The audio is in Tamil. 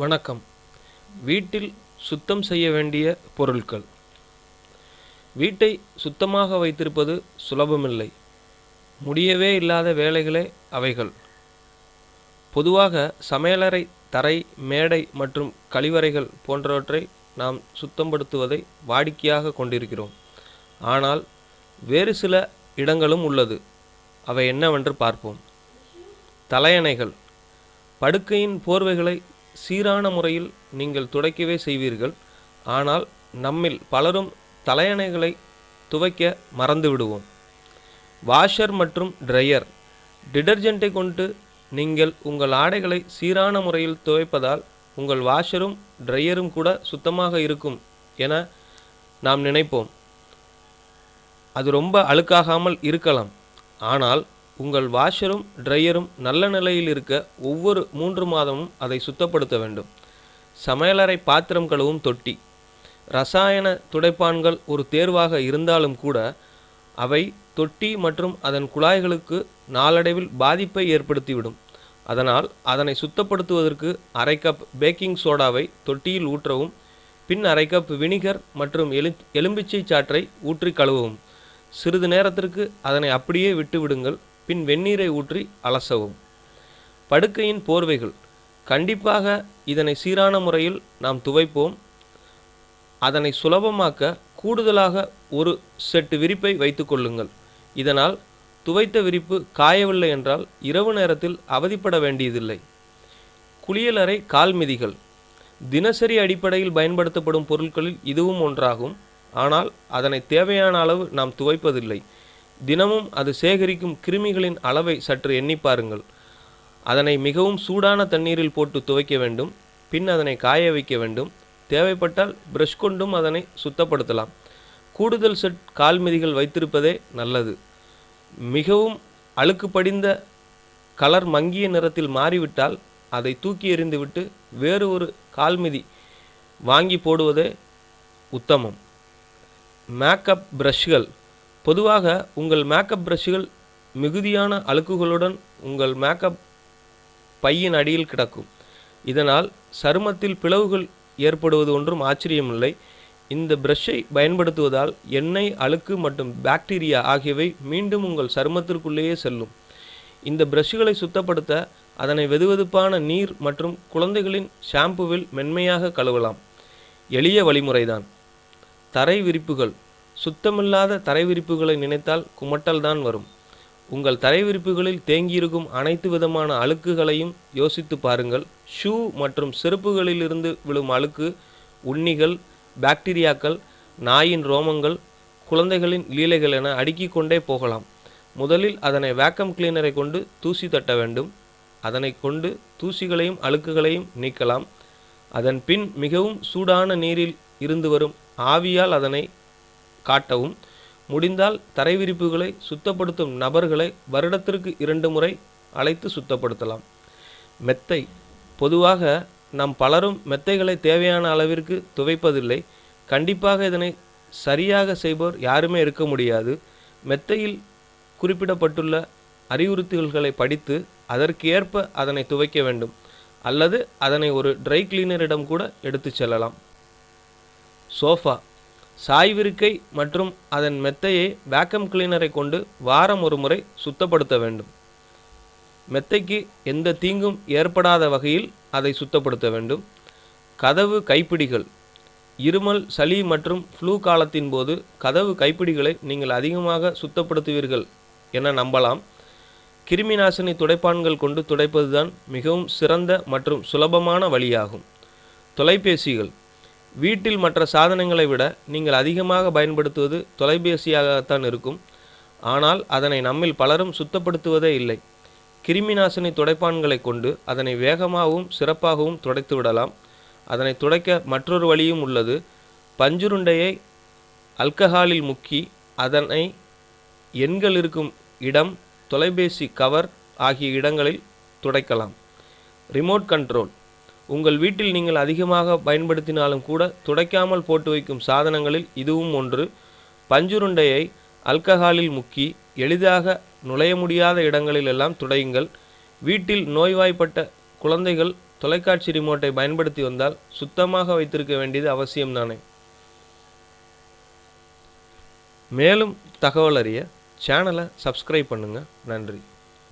வணக்கம். வீட்டில் சுத்தம் செய்ய வேண்டிய பொருட்கள். வீட்டை சுத்தமாக வைத்திருப்பது சுலபமில்லை. முடியவே இல்லாத வேலைகளே அவைகள். பொதுவாக சமையலறை தரை மேடை மற்றும் கழிவறைகள் போன்றவற்றை நாம் சுத்தப்படுத்துவதை வாடிக்கையாக கொண்டிருக்கிறோம். ஆனால் வேறு சில இடங்களும் உள்ளது. அவை என்னவென்று பார்ப்போம். தலையணைகள். படுக்கையின் போர்வைகளை சீரான முறையில் நீங்கள் துடைக்கவே செய்வீர்கள். ஆனால் நம்மில் பலரும் தலையணைகளை துவைக்க மறந்து விடுவோம். வாஷர் மற்றும் ட்ரையர் டிடர்ஜென்ட்டை கொண்டு நீங்கள் உங்கள் ஆடைகளை சீரான முறையில் துவைப்பதால் உங்கள் வாஷரும் ட்ரையரும் கூட சுத்தமாக இருக்கும் என நாம் நினைப்போம். அது ரொம்ப அழுக்காகாமல் இருக்கலாம். ஆனால் உங்கள் வாஷரும் ட்ரையரும் நல்ல நிலையில் இருக்க ஒவ்வொரு மூன்று மாதமும் அதை சுத்தப்படுத்த வேண்டும். சமையலறை பாத்திரம் கழுவும் தொட்டி. ரசாயன துடைப்பான்கள் ஒரு தேர்வாக இருந்தாலும் கூட அவை தொட்டி மற்றும் அதன் குழாய்களுக்கு நாளடைவில் பாதிப்பை ஏற்படுத்திவிடும். அதனால் அதனை சுத்தப்படுத்துவதற்கு அரை கப் பேக்கிங் சோடாவை தொட்டியில் ஊற்றவும் பின் அரை கப் வினிகர் மற்றும் எலு எலும்பிச்சை சாற்றை ஊற்றி கழுவவும். சிறிது நேரத்திற்கு அதனை அப்படியே விட்டுவிடுங்கள். பின் வெந்நீரை ஊற்றி அலசவும். படுக்கையின் போர்வைகள். கண்டிப்பாக இதனை சீரான முறையில் நாம் துவைப்போம். அதனை சுலபமாக்க கூடுதலாக ஒரு செட்டு விரிப்பை வைத்துக்கொள்ளுங்கள் இதனால் துவைத்த விரிப்பு காயவில்லை என்றால் இரவு நேரத்தில் அவதிப்பட வேண்டியதில்லை. குளியலறை கால்மிதிகள் தினசரி அடிப்படையில் பயன்படுத்தப்படும் பொருட்களில் இதுவும் ஒன்றாகும். ஆனால் அதனை தேவையான அளவு நாம் துவைப்பதில்லை. தினமும் அது சேகரிக்கும் கிருமிகளின் அளவை சற்று எண்ணி பாருங்கள். அதனை மிகவும் சூடான தண்ணீரில் போட்டு துவைக்க வேண்டும். பின் அதனை காய வைக்க வேண்டும். தேவைப்பட்டால் பிரஷ் கொண்டும் அதனை சுத்தப்படுத்தலாம். கூடுதல் செட் கால்மிதிகள் வைத்திருப்பதே நல்லது. மிகவும் அழுக்கு படிந்த கலர் மங்கிய நிறத்தில் மாறிவிட்டால் அதை தூக்கி எறிந்துவிட்டு வேறு ஒரு கால்மிதி வாங்கி போடுவதே உத்தமம். மேக்கப் பிரஷ்கள் பொதுவாக உங்கள் மேக்கப் பிரஷ்கள் மிகுதியான அழுக்குகளுடன் உங்கள் மேக்கப் பையின் அடியில் கிடக்கும். இதனால் சருமத்தில் பிளவுகள் ஏற்படுவது ஒன்றும் ஆச்சரியமில்லை. இந்த பிரஷ்ஷை பயன்படுத்துவதால் எண்ணெய் அழுக்கு மற்றும் பாக்டீரியா ஆகியவை மீண்டும் உங்கள் சருமத்திற்குள்ளேயே செல்லும். இந்த பிரஷ்களை சுத்தப்படுத்த அதனை வெதுவெதுப்பான நீர் மற்றும் குழந்தைகளின் ஷாம்புவில் மென்மையாக கழுவலாம். எளிய வழிமுறைதான். தரை விரிப்புகள் சுத்தமில்லாத தரைவிரிப்புகளை நினைத்தால் குமட்டல்தான் வரும். உங்கள் தரைவிரிப்புகளில் தேங்கியிருக்கும் அனைத்து விதமான அழுக்குகளையும் யோசித்து பாருங்கள். ஷூ மற்றும் செருப்புகளிலிருந்து விழும் அழுக்கு உண்ணிகள் பாக்டீரியாக்கள் நாயின் ரோமங்கள் குழந்தைகளின் லீலைகள் என அடுக்கிக் கொண்டே போகலாம். முதலில் அதனை வேக்கம் கிளீனரை கொண்டு தூசி தட்ட வேண்டும். அதனை கொண்டு தூசிகளையும் அழுக்குகளையும் நீக்கலாம். அதன் பின் மிகவும் சூடான நீரில் இருந்து வரும் ஆவியால் அதனை காட்டவும் முடிந்தால் தரை விரிப்புகளை சுத்தப்படுத்தும் நபர்களை வருடத்திற்கு இரண்டு முறை அழைத்து சுத்தப்படுத்தலாம். மெத்தை. பொதுவாக நாம் பலரும் மெத்தைகளை தேவையான அளவிற்கு துவைப்பதில்லை. கண்டிப்பாக இதனை சரியாக செய்பவர் யாருமே இருக்க முடியாது. மெத்தையில் குறிப்பிடப்பட்டுள்ள அறிவுறுத்தல்களை படித்து அதற்கேற்ப அதனை துவைக்க வேண்டும். அல்லது அதனை ஒரு ட்ரை கிளீனரிடம் கூட எடுத்துச் செல்லலாம். சோஃபா. சாய்விருக்கை மற்றும் அதன் மெத்தையை வேக்கம் கிளீனரை கொண்டு வாரம் ஒரு முறை சுத்தப்படுத்த வேண்டும். மெத்தைக்கு எந்த தீங்கும் ஏற்படாத வகையில் அதை சுத்தப்படுத்த வேண்டும். கதவு கைப்பிடிகள். இருமல் சளி மற்றும் ஃப்ளூ காலத்தின் போது கதவு கைப்பிடிகளை நீங்கள் அதிகமாக சுத்தப்படுத்துவீர்கள் என நம்பலாம். கிருமி நாசினி துடைப்பான்கள் கொண்டு துடைப்பதுதான் மிகவும் சிறந்த மற்றும் சுலபமான வழியாகும். தொலைபேசிகள். வீட்டில் மற்ற சாதனங்களை விட நீங்கள் அதிகமாக பயன்படுத்துவது தொலைபேசியாகத்தான் இருக்கும். ஆனால் அதனை நம்மில் பலரும் சுத்தப்படுத்துவதே இல்லை. கிருமி நாசினி துடைப்பான்களை கொண்டு அதனை வேகமாகவும் சிறப்பாகவும் துடைத்து விடலாம். அதனை துடைக்க மற்றொரு வழியும் உள்ளது. பஞ்சுருண்டையை அல்கஹாலில் முக்கி அதனை எண்கள் இருக்கும் இடம் தொலைபேசி கவர் ஆகிய இடங்களில் துடைக்கலாம். Remote control. உங்கள் வீட்டில் நீங்கள் அதிகமாக பயன்படுத்தினாலும் கூட துடைக்காமல் போட்டு வைக்கும் சாதனங்களில் இதுவும் ஒன்று. பஞ்சுருண்டையை அல்கஹாலில் முக்கி எளிதாக நுழைய முடியாத இடங்களிலெல்லாம் துடையுங்கள். வீட்டில் நோய்வாய்ப்பட்ட குழந்தைகள் தொலைக்காட்சி ரிமோட்டை பயன்படுத்தி வந்தால் சுத்தமாக வைத்திருக்க வேண்டியது அவசியம்தானே மேலும் தகவல் அறிய சேனலை சப்ஸ்கிரைப் பண்ணுங்கள் நன்றி.